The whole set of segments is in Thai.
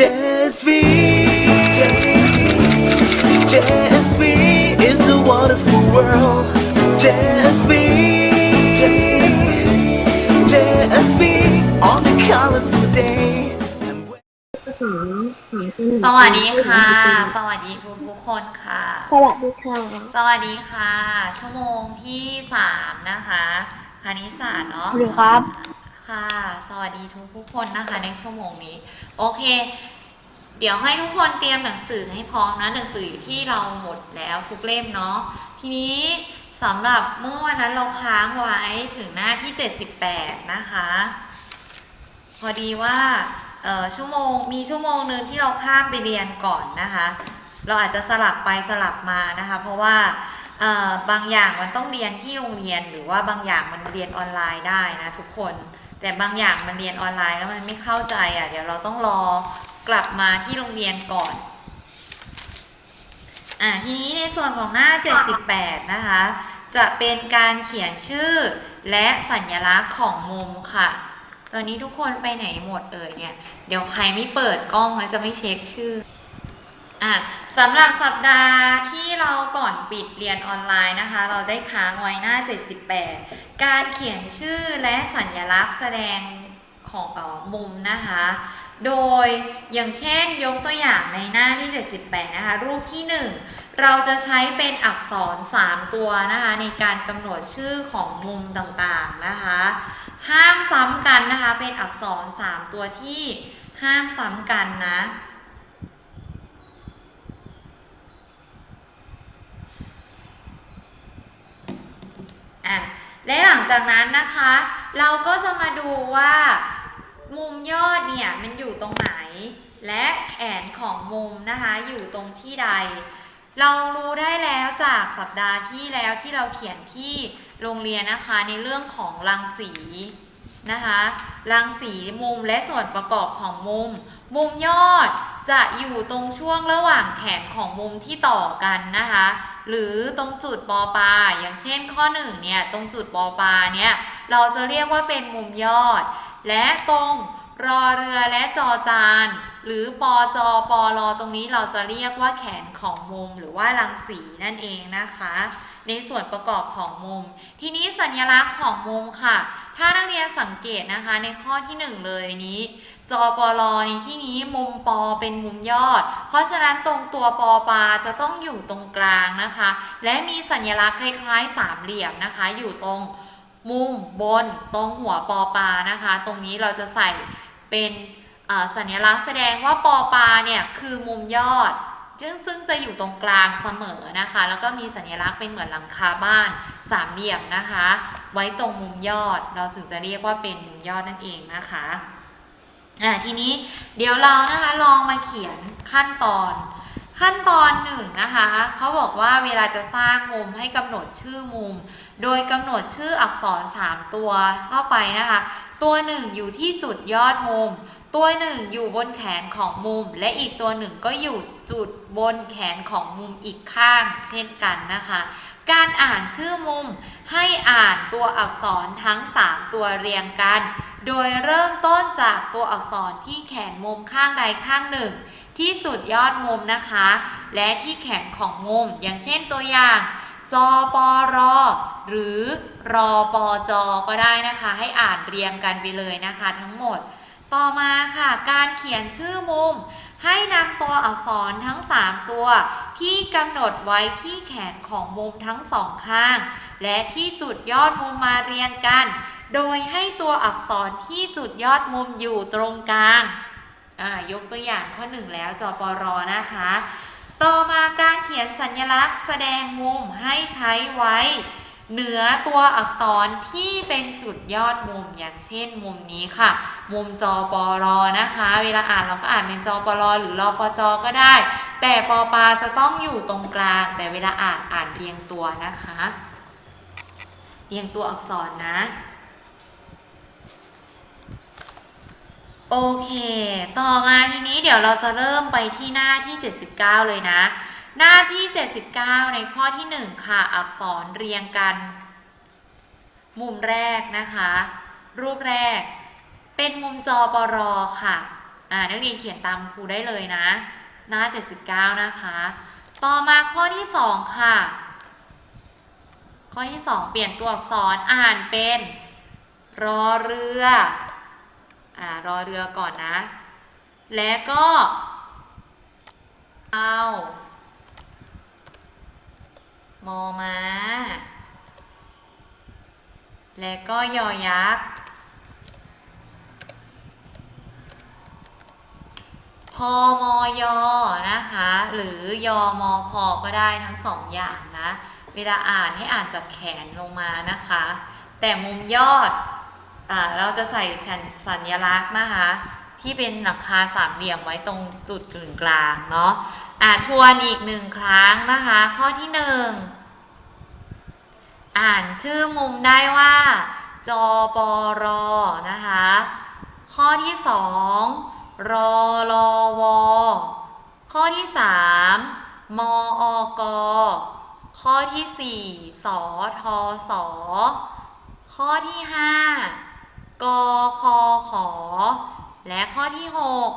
JSV JSV is a wonderful world JSV JSV on a colorful day and when- ถึงหาคนสวัสดีค่ะ สวัสดีทุกทุกๆคนค่ะ สวัสดีค่ะ สวัสดีค่ะ ชั่วโมงที่สามนะคะ คณิตศาสตร์เนาะสวัสดีครับ ค่ะ สวัสดีทุกทุกคนนะคะในชั่วโมงนี้ โอเค เดี๋ยวให้ทุกคนเตรียมหนังสือให้พร้อมนะหนังสืออยู่ที่เราหมดแล้วทุกเล่มเนาะทีนี้สำหรับเมื่อวันนั้นเราค้างไว้ถึงหน้าที่ 78 นะคะ พอดีว่าชั่วโมงมีชั่วโมงหนึ่งที่เราข้ามไปเรียนก่อนนะคะ เราอาจจะสลับไปสลับมานะคะ เพราะว่าบางอย่างมันต้องเรียนที่โรงเรียนหรือว่าบางอย่างมันเรียนออนไลน์ได้นะทุกคน แต่บางอย่างมันเรียนออนไลน์แล้วมันไม่เข้าใจอะ เดี๋ยวเราต้องรอกลับมาที่โรงเรียนก่อน อ่าทีนี้ในส่วนของหน้า 78 นะคะ จะเป็นการเขียนชื่อและสัญลักษณ์ของมุมค่ะ ตอนนี้ทุกคนไปไหนหมดเอ่ยเนี่ย เดี๋ยวใครไม่เปิดกล้องแล้วจะไม่เช็คชื่อ อะสำหรับสัปดาห์ที่เราก่อนปิดเรียนออนไลน์นะคะ เราได้ค้างไว้หน้า 78 การเขียนชื่อและสัญลักษณ์แสดงของออมุมนะคะ โดยอย่างเช่นยกตัวอย่างในหน้าที่ 78 นะคะ รูปที่ 1 เราจะใช้เป็นอักษร 3 ตัวนะคะ ในการกำหนดชื่อของมุมต่างๆนะคะ ห้ามซ้ำกันนะคะ เป็นอักษร 3 ตัวที่ห้ามซ้ำกันนะ อะและหลังจากนั้นนะคะ เราก็จะมาดูว่ามุมยอดเนี่ยมันอยู่ตรงไหน และแขนของมุมนะคะอยู่ตรงที่ใด เรารู้ได้แล้วจากสัปดาห์ที่แล้วที่เราเขียนที่โรงเรียนนะคะในเรื่องของรังสีนะคะรังสีมุมและส่วนประกอบของมุม มุมยอด จะอยู่ตรงช่วงระหว่างแขนของมุมที่ต่อกันนะคะ หรือตรงจุดปอปา อย่างเช่นข้อ1เนี่ยตรงจุดปอปาเนี่ยเราจะเรียกว่าเป็นมุมยอด และตรงรอเรือและจอจาน หรือปอจอปอรอตรงนี้เราจะเรียกว่าแขนของมุมหรือว่ารังสีนั่นเองนะคะ ในส่วนประกอบของมุม ทีนี้สัญลักษณ์ของมุมค่ะ ถ้านักเรียนสังเกตนะคะในข้อที่หนึ่งเลยนี้ จอปอลอในที่นี้มุมปอเป็นมุมยอด เพราะฉะนั้นตรงตัวปอปาจะต้องอยู่ตรงกลางนะคะ และมีสัญลักษณ์คล้ายๆสามเหลี่ยมนะคะ อยู่ตรงมุมบนตรงหัวปอปานะคะ ตรงนี้เราจะใส่เป็น สัญลักษณ์แสดงว่าปอปาเนี่ยคือมุมยอดซึ่งซึ่งจะอยู่ตรงกลางเสมอนะคะ แล้วก็มีสัญลักษณ์เป็นเหมือนหลังคาบ้านสามเหลี่ยมนะคะ ไว้ตรงมุมยอด เราจึงจะเรียกว่าเป็นมุมยอดนั่นเองนะคะอ่าทีนี้เดี๋ยวเรานะคะลองมาเขียนขั้นตอน ขั้นตอนหนึ่งนะคะเขาบอกว่าเวลาจะสร้างมุมให้กำหนดชื่อมุม โดยกำหนดชื่ออักษร 3 ตัวเข้าไปนะคะ ตัวหนึ่งอยู่ที่จุดยอดมุม ตัวหนึ่งอยู่บนแขนของมุม และอีกตัวหนึ่งก็อยู่จุดบนแขนของมุมอีกข้าง เช่นกันนะคะ การอ่านชื่อมุมให้อ่านตัวอักษรทั้ง 3 ตัวเรียงกัน โดยเริ่มต้นจากตัวอักษรที่แขนมุมข้างใดข้างหนึ่ง ที่จุดยอดมุมนะคะ และที่แขนของมุม อย่างเช่นตัวอย่างจอปอรอหรือรอปอจอก็ได้นะคะ ให้อ่านเรียงกันไปเลยนะคะ ทั้งหมด ต่อมาค่ะการเขียนชื่อมุม ให้นำตัวอักษรทั้ง 3 ตัว ที่กำหนดไว้ที่แขนของมุมทั้งสองข้าง และที่จุดยอดมุมมาเรียงกัน โดยให้ตัวอักษรที่จุดยอดมุมอยู่ตรงกลาง ยกตัวอย่างข้อ 1 แล้วจอปรนะคะ ต่อมาการเขียนสัญลักษณ์แสดงมุมให้ใช้ไว้ เหนือตัวอักษรที่เป็นจุดยอดมุมอย่างเช่นมุมนี้ค่ะ มุมจอปรนะคะ เวลาอ่านเราก็อ่านเป็นจอปรหรือรอปจก็ได้ แต่ปอปาจะต้องอยู่ตรงกลาง แต่เวลาอ่านอ่านเรียงตัวนะคะ เรียงตัวอักษรนะ โอเค ต่อมาทีนี้เดี๋ยวเราจะเริ่มไปที่หน้าที่ 79 เลยนะ หน้าที่ 79 ในข้อที่ 1 ค่ะ อักษรเรียงกัน มุมแรกนะคะ รูปแรก เป็นมุมจอปรค่ะ อ่า นักเรียนเขียนตามครูได้เลยนะ หน้า 79 นะคะ ต่อมาข้อที่ 2 ค่ะ ข้อที่ 2 เปลี่ยนตัวอักษรอ่านเป็น รอเรือ อ่ารอเรือก่อนนะ และก็เอามอมาและก็ยอยักษ์ พอมอยอนะคะ หรือยอมอพอก็ได้ทั้งสองอย่างนะ เวลาอ่านให้อ่านจากแขนลงมานะคะ แต่มุมยอด เราจะใส่สัญญลักษณ์นะคะที่เป็นหลังคาสามเหลี่ยมไว้ตรงจุดกึ่งกลางเนาะอ่าทวนอีกหนึ่งครั้งนะคะ ข้อที่หนึ่งอ่านชื่อมุมได้ว่าจอปอรอนะคะ ข้อที่สองรอรอวอข้อที่สามมออกข้อที่สี่สอทอสอข้อที่ห้า กคขอ และข้อที่หก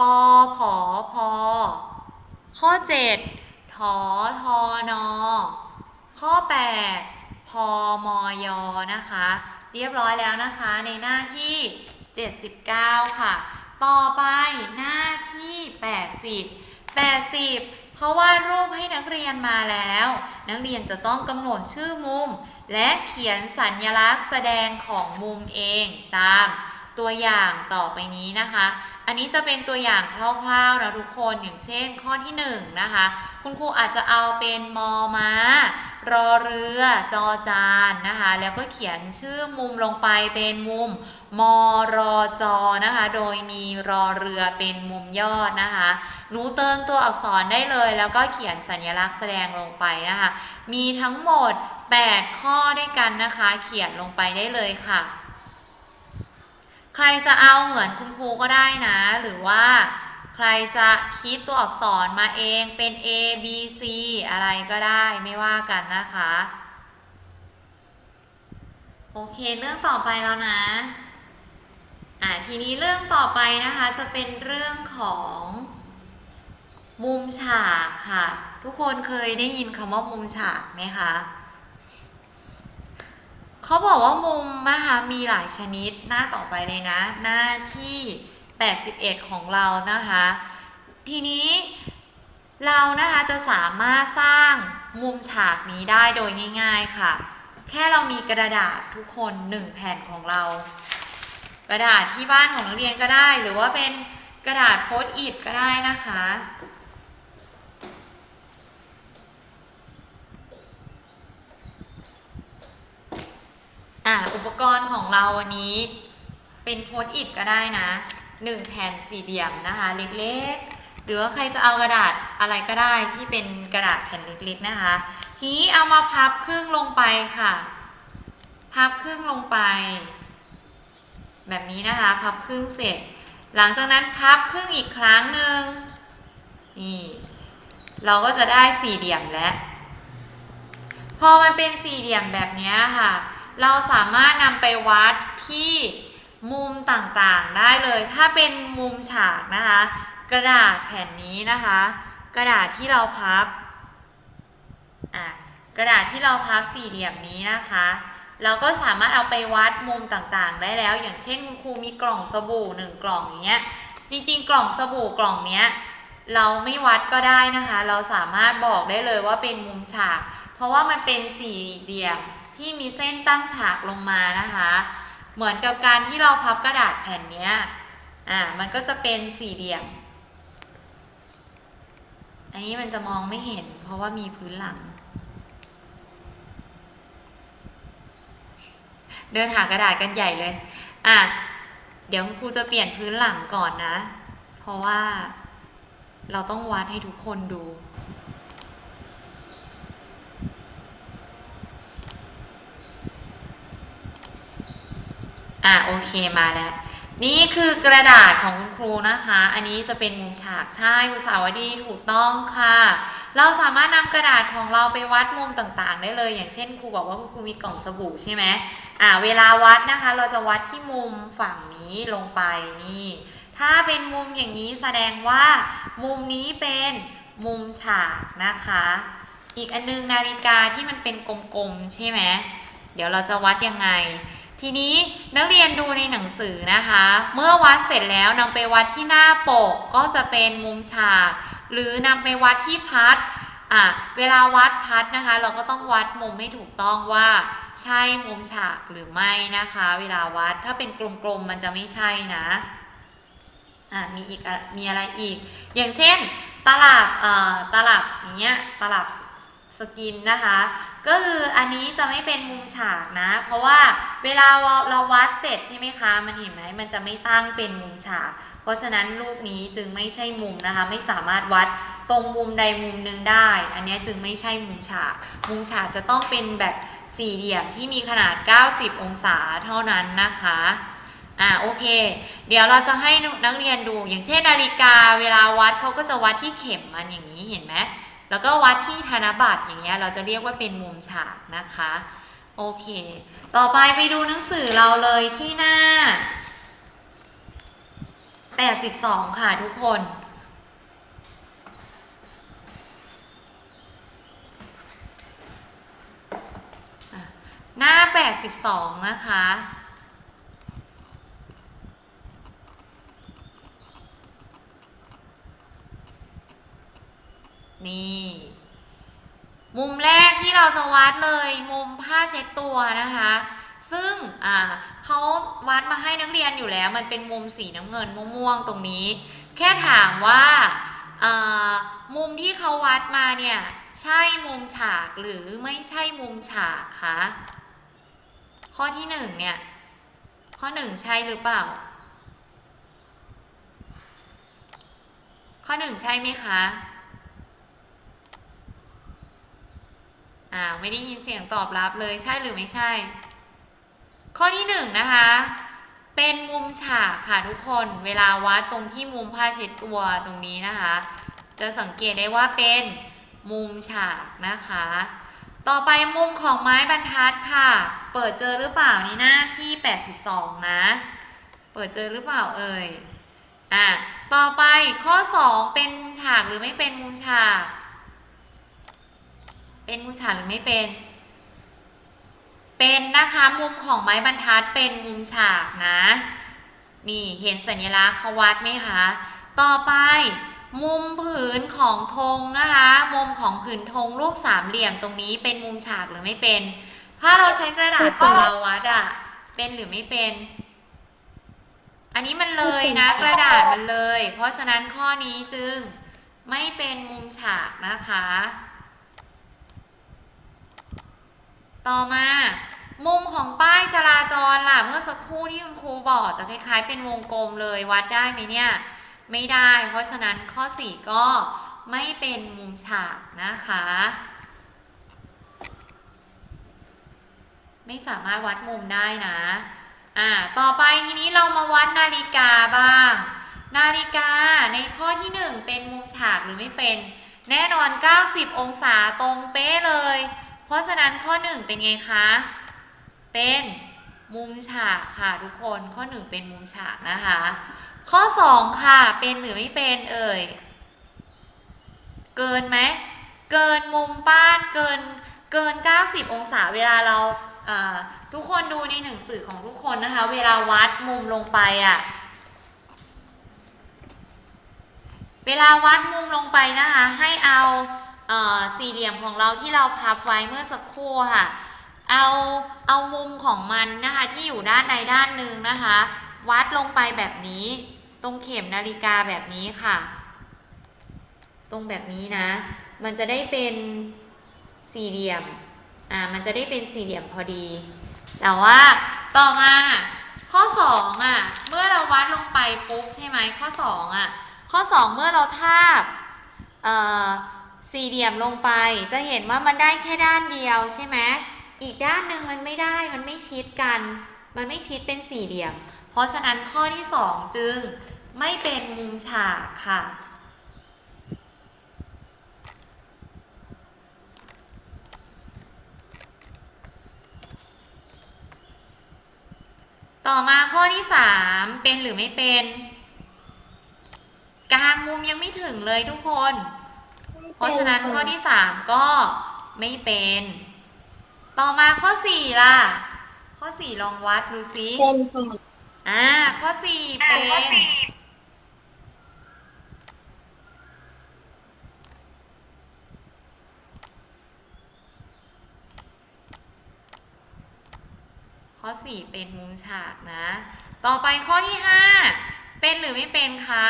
ปอผอพอข้อเจ็ดถอทอนอข้อแปดพอมอยอนะคะ เรียบร้อยแล้วนะคะในหน้าที่ 79 ค่ะ ต่อไปหน้าที่ 80 80 พราะว่ารูปให้นักเรียนมาแล้ว นักเรียนจะต้องกำหนดชื่อมุม และเขียนสัญลักษณ์แสดงของมุมเองตาม ตัวอย่างต่อไปนี้นะคะ อันนี้จะเป็นตัวอย่างคร่าวๆนะทุกคนอย่างเช่น ข้อที่1นงนะคะ คุณครูอาจจะเอาเป็นมอม้ารอเรือจอจานนะคะ แล้วก็เขียนชื่อมุมลงไปเป็นมุมมอรอจอนะคะ โดยมีรอเรือเป็นมุมยอดนะคะ หนูเติมตัวอักษรได้เลย แล้วก็เขียนสัญลักษณ์แสดงลงไปนะคะ มีทั้งหมด 8 ข้อด้วยกันนะคะ เขียนลงไปได้เลยค่ะ ใครจะเอาเหมือนคุณครูก็ได้นะ หรือว่าใครจะคิดตัวอักษรมาเองเป็น A B C อะไรก็ได้ไม่ว่ากันนะคะ โอเคเรื่องต่อไปแล้วนะอ่าทีนี้เรื่องต่อไปนะคะจะเป็นเรื่องของมุมฉากค่ะ ทุกคนเคยได้ยินคำว่ามุมฉากไหมคะ เขาบอกว่ามุมนะคะมีหลายชนิดหน้าต่อไปเลยนะ หน้าที่ 81 ของเรานะคะ ทีนี้เรานะคะจะสามารถสร้างมุมฉากนี้ได้โดยง่ายๆค่ะ แค่เรามีกระดาษทุกคนหนึ่งแผ่นของเรา กระดาษที่บ้านของนักเรียนก็ได้ หรือว่าเป็นกระดาษโพสต์อิทก็ได้นะคะ อะอุ ปกรณ์ของเราวันนี้เป็นโพสต์อิทก็ได้นะหนึ่งแผ่นสี่เหลี่ยมนะคะเล็กๆ หรือว่าใครจะเอากระดาษอะไรก็ได้ที่เป็นกระดาษแผ่นเล็กๆนะคะ ทีนี้เอามาพับครึ่งลงไปค่ะ พับครึ่งลงไป แบบนี้นะคะ พับครึ่งเสร็จ หลังจากนั้นพับครึ่งอีกครั้งหนึ่งนี่เราก็จะได้สี่เหลี่ยมแล้ว พอมันเป็นสี่เหลี่ยมแบบนี้ค่ะ เราสามารถนำไปวัดที่มุมต่างๆได้เลย ถ้าเป็นมุมฉากนะคะ กระดาษแผ่นนี้นะคะ กระดาษที่เราพับอะกระดาษที่เราพับสี่เหลี่ยมนี้นะคะ เราก็สามารถเอาไปวัดมุมต่างๆ ได้แล้ว อย่างเช่นคุณครูมีกล่องสบู่หนึ่งกล่องอย่างเงี้ย จริงๆ กล่องสบู่กล่องเนี้ยเราไม่วัดก็ได้นะคะ เราสามารถบอกได้เลยว่าเป็นมุมฉาก เพราะว่ามันเป็นสี่เหลี่ยม ที่มีเส้นตั้งฉากลงมานะคะ เหมือนกับการที่เราพับกระดาษแผ่นเนี้ยอ่ามันก็จะเป็นสี่เหลี่ยม อันนี้มันจะมองไม่เห็น เพราะว่ามีพื้นหลัง เดินหากระดาษกันใหญ่เลย อะ เดี๋ยวครูจะเปลี่ยนพื้นหลังก่อนนะ เพราะว่าเราต้องวัดให้ทุกคนดู อะโอเคมาแล้ว นี่คือกระดาษของคุณครูนะคะ อันนี้จะเป็นมุมฉากใช่อุตสาวดีถูกต้องค่ะ เราสามารถนำกระดาษของเราไปวัดมุมต่างๆ ได้เลย อย่างเช่นครูบอกว่าคุณครูมีกล่องสบู่ใช่ไหมอ่าเวลาวัดนะคะ เราจะวัดที่มุมฝั่งนี้ลงไปนี่ ถ้าเป็นมุมอย่างนี้แสดงว่า มุมนี้เป็นมุมฉากนะคะ อีกอันนึงนาฬิกาที่มันเป็นกลมๆใช่ไหมเดี๋ยวเราจะวัดยังไง ทีนี้นักเรียนดูในหนังสือนะคะ เมื่อวัดเสร็จแล้วนำไปวัดที่หน้าปกก็จะเป็นมุมฉาก หรือนำไปวัดที่พัดอะเวลาวัดพัดนะคะ เราก็ต้องวัดมุมให้ถูกต้องว่าใช่มุมฉากหรือไม่นะคะ เวลาวัดถ้าเป็นกลมๆมันจะไม่ใช่นะอะมีอีกมีอะไรอีก อย่างเช่นตลับเอ่อตลับอย่างเงี้ยตลับ สกินนะคะ ก็คืออันนี้จะไม่เป็นมุมฉากนะ เพราะว่าเวลาเราวัดเสร็จใช่ไหมคะ มันเห็นไหมมันจะไม่ตั้งเป็นมุมฉาก เพราะฉะนั้นรูปนี้จึงไม่ใช่มุมนะคะ ไม่สามารถวัดตรงมุมใดมุมหนึ่งได้ อันนี้จึงไม่ใช่มุมฉาก มุมฉากจะต้องเป็นแบบสี่เหลี่ยมที่มีขนาด 90 องศาเท่านั้นนะคะอ่าโอเค เดี๋ยวเราจะให้นักเรียนดูอย่างเช่นนาฬิกาเวลาวัดเขาก็จะวัดที่เข็มมันอย่างนี้เห็นไหม แล้วก็วัดที่ธนบัตรอย่างเงี้ยเราจะเรียกว่าเป็นมุมฉากนะคะโอเค ต่อไปไปดูหนังสือเราเลยที่หน้า 82 ค่ะทุกคน หน้า 82 นะคะ นี่ มุมแรกที่เราจะวัดเลยมุม ผ้าเช็ดตัวนะคะ ซึ่งเขาวัดมาให้นักเรียนอยู่แล้ว มันเป็นมุมสีน้ำเงินม่วงๆตรงนี้ แค่ถามว่ามุมที่เขาวัดมาเนี่ยใช่มุมฉากหรือไม่ใช่มุมฉากคะข้อที่หนึ่งเนี่ย ข้อหนึ่งใช่หรือเปล่า ข้อหนึ่งใช่ไหมคะ อ่าไม่ได้ยินเสียงตอบรับเลยใช่หรือไม่ใช่ ข้อที่หนึ่งนะคะ เป็นมุมฉากค่ะทุกคน เวลาวัดตรงที่มุมผ้าเช็ดตัวตรงนี้นะคะ จะสังเกตได้ว่าเป็นมุมฉากนะคะ ต่อไปมุมของไม้บรรทัดค่ะ เปิดเจอหรือเปล่านี่หน้าที่ 82 นะ เปิดเจอหรือเปล่าเอ่ยอะต่อไปข้อ 2 เป็นมุมฉากหรือไม่เป็นมุมฉาก เป็นมุมฉากหรือไม่เป็น เป็นนะคะมุมของไม้บรรทัดเป็นมุมฉากนะ นี่เห็นสัญลักษณ์เขาวัดไหมคะ ต่อไปมุมผืนของธงนะคะ มุมของผืนธงรูปสามเหลี่ยมตรงนี้เป็นมุมฉากหรือไม่เป็น ถ้าเราใช้กระดาษของเราวัดอะเป็นหรือไม่เป็น อันนี้มันเลยนะ กระดาษมันเลย เพราะฉะนั้นข้อนี้จึงไม่เป็นมุมฉากนะคะ ต่อมา มุมของป้ายจราจรล่ะ เมื่อสักครู่ที่คุณครูบอกจะคล้ายๆ เป็นวงกลมเลยวัดได้ไหมเนี่ย ไม่ได้ เพราะฉะนั้นข้อ 4 ก็ไม่เป็นมุมฉากนะคะ ไม่สามารถวัดมุมได้นะ อ่า ต่อไปทีนี้เรามาวัดนาฬิกาบ้าง นาฬิกาในข้อที่ 1 เป็นมุมฉากหรือไม่เป็น แน่นอน 90 องศาตรงเป๊ะเลย เพราะฉะนั้นข้อ 1 เป็นไงคะ เป็นมุมฉากค่ะทุกคนข้อ 1 เป็นมุมฉากนะคะ ข้อ 2 ค่ะ เป็นหรือไม่เป็นเอ่ย เกินไหม เกินมุมป้านเกินเกิน 90 องศาเวลาเราเทุกคนดูในหนังสือของทุกคนนะคะ เวลาวัดมุมลงไปอะ่ะเวลาวัดมุมลงไปนะคะ ให้เอา สี่เหลี่ยมของเราที่เราพับไว้เมื่อสักครู่ค่ะ เอาเอามุมของมันนะคะที่อยู่ด้านใดด้านหนึ่งนะคะ วัดลงไปแบบนี้ ตรงเข็มนาฬิกาแบบนี้ค่ะ ตรงแบบนี้นะ มันจะได้เป็นสี่เหลี่ยมอ่ามันจะได้เป็นสี่เหลี่ยมพอดี แต่ว่าต่อมาข้อสองอะเมื่อเราวัดลงไปปุ๊บใช่ไหมข้อสองอะข้อสองเมื่อเราทาบเอ่อ สี่เหลี่ยมลงไปจะเห็นว่ามันได้แค่ด้านเดียวใช่ไหมอีกด้านหนึ่งมันไม่ได้มันไม่ชิดกัน มันไม่ชิดเป็นสี่เหลี่ยม เพราะฉะนั้นข้อที่สองจึงไม่เป็นมุมฉากค่ะ ต่อมาข้อที่3เป็นหรือไม่เป็น กลางมุมยังไม่ถึงเลยทุกคน เพราะฉะนั้นข้อที่ 3 ก็ไม่เป็น ต่อมาข้อ 4 ล่ะ ข้อ 4 ลองวัดดูซิเป็นค่ะอ่าข้อ 4 เป็น ข้อ 4 เป็นมุมฉากนะ ต่อไปข้อที่ 5 เป็นหรือไม่เป็นคะ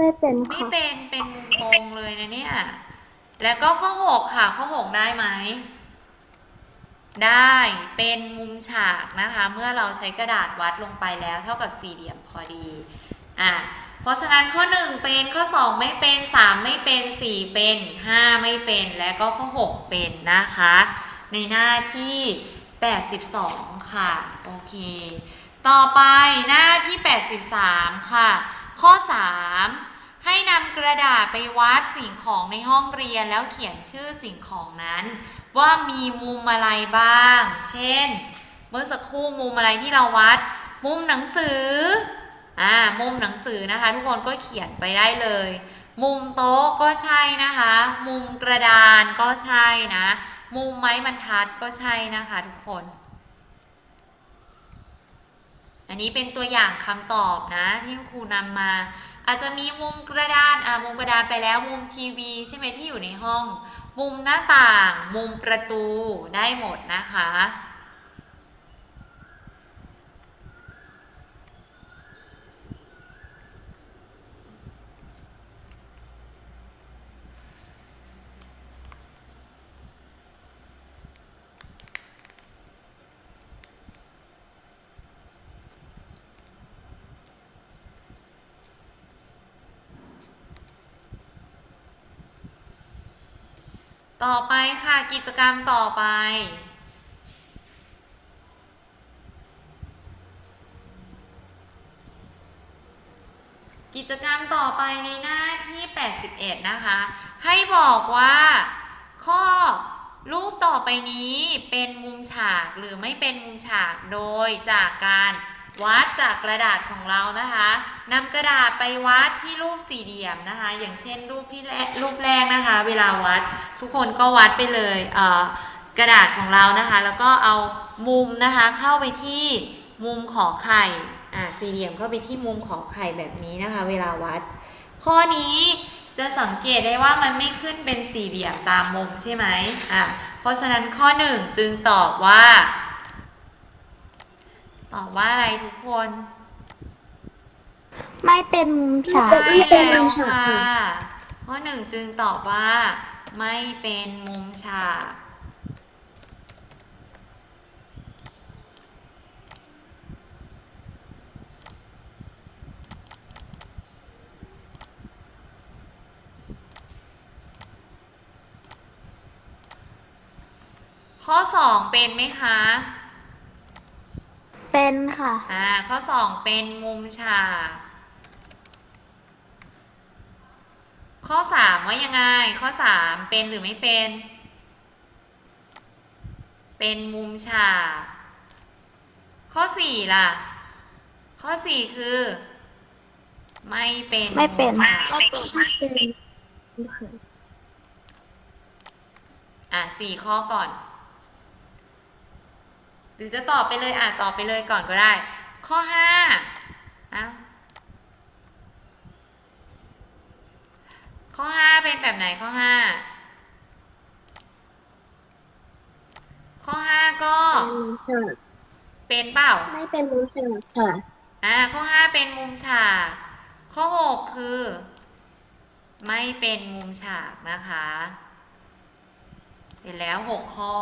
ไม่เป็นไม่ค่ะเป็นเป็นมุมตรงเลยนะเนี่ย แล้วก็ข้อ6ค่ะ ข้อ6ได้ไหม ได้เป็นมุมฉากนะคะ เมื่อเราใช้กระดาษวัดลงไปแล้ว เท่ากับสี่เหลี่ยมพอดีอะเพราะฉะนั้นข้อ 1 เป็นข้อ 2 ไม่เป็น 3 ไม่เป็น 4 เป็น 5 ไม่เป็นและก็ข้อ 6 เป็นนะคะ ในหน้าที่ 82 ค่ะ โอเค ต่อไปหน้าที่ 83 ค่ะ ข้อ 3 ให้นำกระดาษไปวัดสิ่งของในห้องเรียนแล้วเขียนชื่อสิ่งของนั้น ว่ามีมุมอะไรบ้าง เช่น เมื่อสักครู่มุมอะไรที่เราวัด มุมหนังสืออ่ามุมหนังสือนะคะ ทุกคนก็เขียนไปได้เลย มุมโต๊ะก็ใช่นะคะ มุมกระดานก็ใช่นะ มุมไม้บรรทัดก็ใช่นะคะทุกคน อันนี้เป็นตัวอย่างคำตอบนะที่ครูนำมา อาจจะมีมุมกระดานอ่ามุมกระดานไปแล้วมุมทีวีใช่ไหมที่อยู่ในห้อง มุมหน้าต่าง มุมประตูได้หมดนะคะ ต่อไปค่ะกิจกรรมต่อไป กิจกรรมต่อไปในหน้าที่ 81 นะคะ ให้บอกว่าข้อรูปต่อไปนี้เป็นมุมฉากหรือไม่เป็นมุมฉากโดยจากการ วัดจากกระดาษของเรานะคะนำกระดาษไปวัดที่รูปสี่เหลี่ยมนะคะ อย่างเช่นรูปที่แรกรูปแรกนะคะ เวลาวัดทุกคนก็วัดไปเลยเกระดาษของเรานะคะ แล้วก็เอามุมนะคะเข้าไปที่มุมขอไข่อ่าสี่เหลี่ยมเข้าไปที่มุมขอไข่แบบนี้นะคะ เวลาวัด ข้อนี้จะสังเกตได้ว่ามันไม่ขึ้นเป็นสี่เหลี่ยมตามมุมใช่ไหมอะเพราะฉะนั้นข้อหนึ่งจึงตอบว่า ตอบว่าอะไรทุกคน ไม่เป็นมุมฉากใช่ไม่เป็นแล้มุวมฉากค่ะค่ะข้อหนึ่งจึงตอบว่า ไม่เป็นมุมฉากข้อสองเป็นไหมคะ เป็นค่ะ อ่าข้อสองเป็นมุมฉาก ข้อสามว่ายังไง ข้อสามเป็นหรือไม่เป็น เป็นมุมฉาก ข้อสี่ล่ะ ข้อสี่คือ ไม่เป็นไม่เป็น มุฉากไม่เป็น อะสี่ข้อก่อนห รือจะตอบไปเลยอะตอบไปเลยก่อนก็ได้ ข้อห้าอ้าวข้อห้าเป็นแบบไหนข้อห้าข้อห้าก็เป็นเปล่าไม่เป็นมุมฉากค่ะอ่าข้อห้าเป็นมุมฉากข้อหกคือ ไม่เป็นมุมฉากนะคะเสร็จแล้วหกข้อ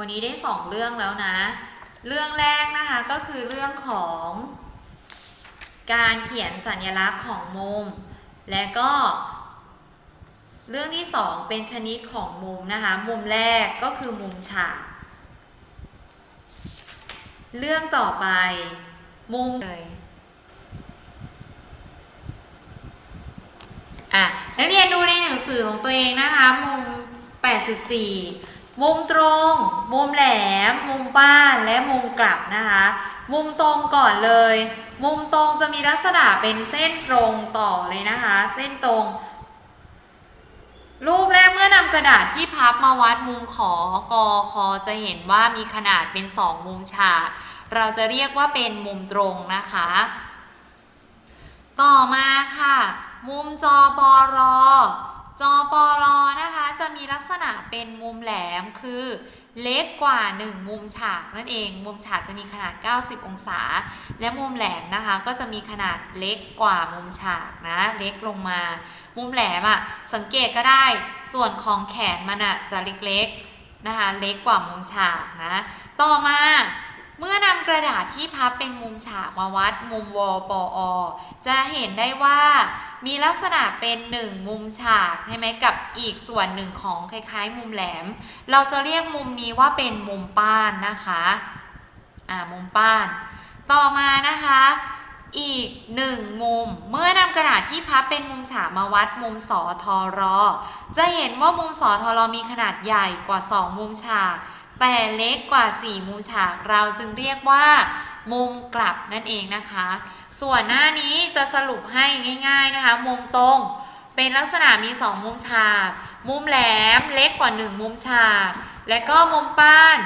วันนี้ได้สองเรื่องแล้วนะ เรื่องแรกนะคะก็คือเรื่องของ การเขียนสัญลักษณ์ของมุม และก็เรื่องที่สองเป็นชนิดของมุมนะคะ มุมแรกก็คือมุมฉาก เรื่องต่อไป มุมเลยอะนักเรียนดูในหนังสือของตัวเองนะคะ มุม 84 มุมตรง มุมแหลม มุมป้าน และมุมกลับนะคะ มุมตรงก่อนเลย มุมตรงจะมีลักษณะเป็นเส้นตรงต่อเลยนะคะ เส้นตรง รูปแรกเมื่อนำกระดาษที่พับมาวัดมุมขอกอคอจะเห็นว่ามีขนาดเป็นสองมุมฉาก เราจะเรียกว่าเป็นมุมตรงนะคะ ต่อมาค่ะ มุมจอปอรอ จอปอรอนะคะจะมีลักษณะเป็นมุมแหลมคือเล็กกว่า 1 มุมฉากนั่นเอง มุมฉากจะมีขนาด 90 องศา และมุมแหลมนะคะก็จะมีขนาดเล็กกว่ามุมฉากนะเล็กลงมา มุมแหลมอะ่ะสังเกตก็ได้ส่วนของแขนมันอะ่ะจะเล็กๆนะคะเล็กกว่ามุมฉากนะต่อมา เมื่อนำกระดาษที่พับเป็นมุมฉากมาวัดมุมวปอ จะเห็นได้ว่ามีลักษณะเป็นหนึ่งมุมฉากใช่ไหมกับอีกส่วนหนึ่งของคล้ายๆ มุมแหลม เราจะเรียกมุมนี้ว่าเป็นมุมป้านนะคะอ่ามุมป้าน ต่อมานะคะอีกหนึ่งมุม เมื่อนำกระดาษที่พับเป็นมุมฉากมาวัดมุมสอทอรอจะเห็นว่ามุมสอทอรอมีขนาดใหญ่กว่า 2 มุมฉาก แต่เล็กกว่า 4 มุมฉาก เราจึงเรียกว่า มุมกลับนั่นเองนะคะ ส่วนหน้านี้จะสรุปให้ง่ายๆนะคะ มุมตรงเป็นลักษณะมี 2 มุมฉาก มุมแหลมเล็กกว่า 1 มุมฉาก และก็มุมป้าน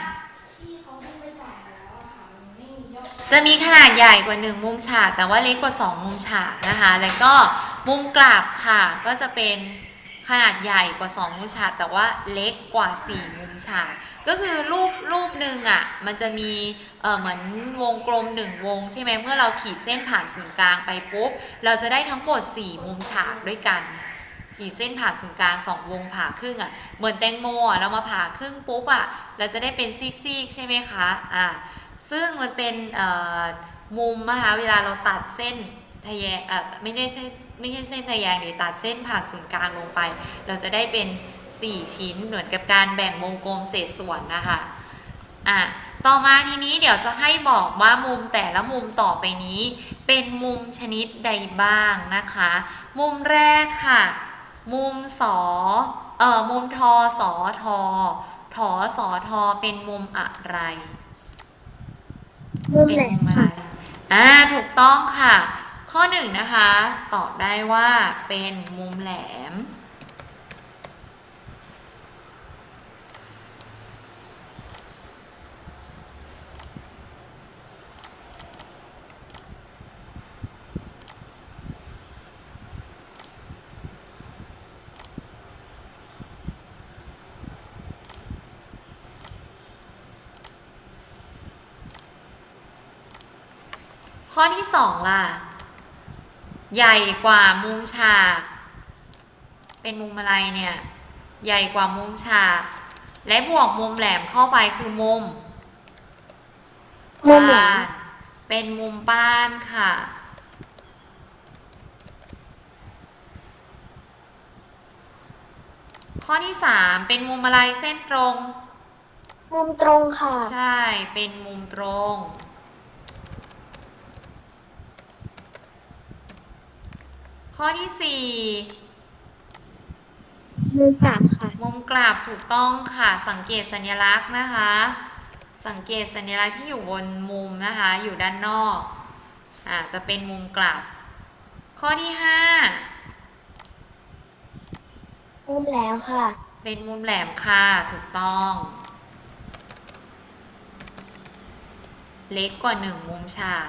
จะมีขนาดใหญ่กว่า 1 มุมฉาก แต่ว่าเล็กกว่า 2 มุมฉากนะคะ แล้วก็มุมกลับค่ะ ก็จะเป็น ขนาดใหญ่กว่า 2 มุมฉาก แต่ว่าเล็กกว่า 4 มุมฉาก ก็คือรูปรูปหนึ่งอะมันจะมีเออเหมือนวงกลม 1 วง ใช่ไหมเมื่อเราขีดเส้นผ่านศูนย์กลางไปปุ๊บ เราจะได้ทั้งหมด 4 มุมฉากด้วยกันขีดเส้นผ่าศูนย์กลาง2วงผ่าครึ่งอะเหมือนแตงโมอะเรามาผ่าครึ่งปุ๊บอะเราจะได้เป็นซีกๆใช่ไหมคะอ่าซึ่งมันเป็นเอ่อมุมนะคะเวลาเราตัดเส้นทะแยงเอ่อไม่ได้ใช่ ไม่ใช่เส้นทะแยงหรือตัดเส้นผ่าศูนย์กลางลงไป เราจะได้เป็น 4 ชิ้นเหมือนกับการแบ่งวงกลมเศษส่วนนะคะอะต่อมาทีนี้เดี๋ยวจะให้บอกว่ามุมแต่ละมุมต่อไปนี้ เป็นมุมชนิดใดบ้างนะคะ มุมแรกค่ะ มุมสอเอ่อมุมทอสอทอทอสอทอเป็นมุมอะไร มุมเป็นแหลมุมมอะไรค่ะอ่าถูกต้องค่ะ ข้อหนึ่งนะคะ ตอบได้ว่าเป็นมุมแหลม ข้อที่สองล่ะ ใหญ่กว่ามุมฉาก เป็นมุมอะไรเนี่ย ใหญ่กว่ามุมฉาก และบวกมุมแหลมเข้าไปคือมุมมุมแหลมป้านเป็นมุมป้านค่ะ ข้อที่สามเป็นมุมอะไรเส้นตรง มุมตรงค่ะ ใช่ เป็นมุมตรง ข้อที่สี่มุมกลับค่ะ มุมกลับถูกต้องค่ะ สังเกตสัญลักษณ์นะคะ สังเกตสัญลักษณ์ที่อยู่บนมุมนะคะ อยู่ด้านนอกอ่าจะเป็นมุมกลับ ข้อที่ห้ามุมแหลมค่ะ เป็นมุมแหลมค่ะถูกต้อง เล็กกว่าหนึ่งมุมฉาก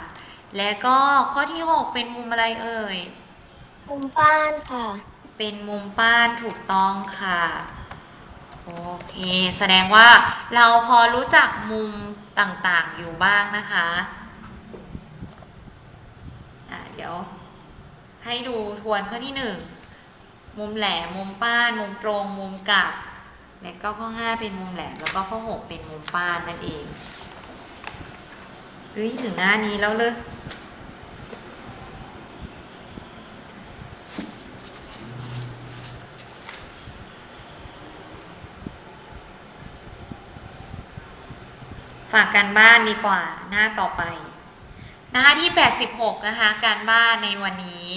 และก็ข้อที่หกเป็นมุมอะไรเอ่ย มุมป้านค่ะ เป็นมุมป้านถูกต้องค่ะ โอเค แสดงว่าเราพอรู้จักมุมต่างๆอยู่บ้างนะคะอะเดี๋ยว ให้ดูทวนข้อที่หนึ่งมุมแหลมมุมป้าน มุมตรง มุมกลับและก็ข้อห้าเป็นมุมแหลมแล้วก็ข้อหกเป็นมุมป้านนั่นเองเฮ้ยถึงหน้านี้แล้วเลย ฝากการบ้านดีกว่าหน้าต่อไปหน้าที่ 86 นะคะ การบ้านในวันนี้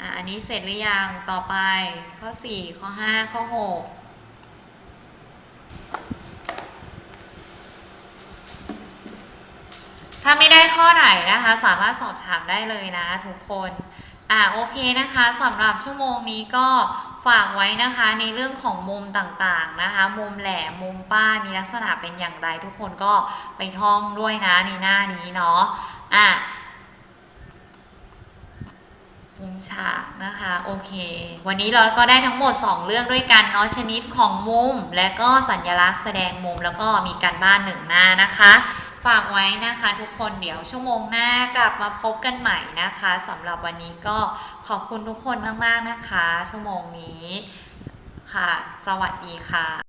อะอันนี้เสร็จหรือยังต่อไปข้อ 4 ข้อ 5 ข้อ 6ถ้าไม่ได้ข้อไหนนะคะ สามารถสอบถามได้เลยนะทุกคน อ่าโอเคนะคะสำหรับชั่วโมงนี้ก็ ฝากไว้นะคะในเรื่องของมุมต่างๆนะคะ มุมแหลมมุมป้ายมีลักษณะเป็นอย่างไรทุกคนก็ไปท่องด้วยนะในหน้านี้เนาะอะมุมฉากนะคะโอเค วันนี้เราก็ได้ทั้งหมด 2 เรื่องด้วยกันเนาะชนิดของมุม และก็สัญลักษณ์แสดงมุมแล้วก็มีการบ้านหนึ่งหน้านะคะ ฝากไว้นะคะทุกคนเดี๋ยวชั่วโมงหน้ากลับมาพบกันใหม่นะคะสำหรับวันนี้ก็ขอบคุณทุกคนมาก ๆ นะคะ ชั่วโมงนี้ค่ะ สวัสดีค่ะ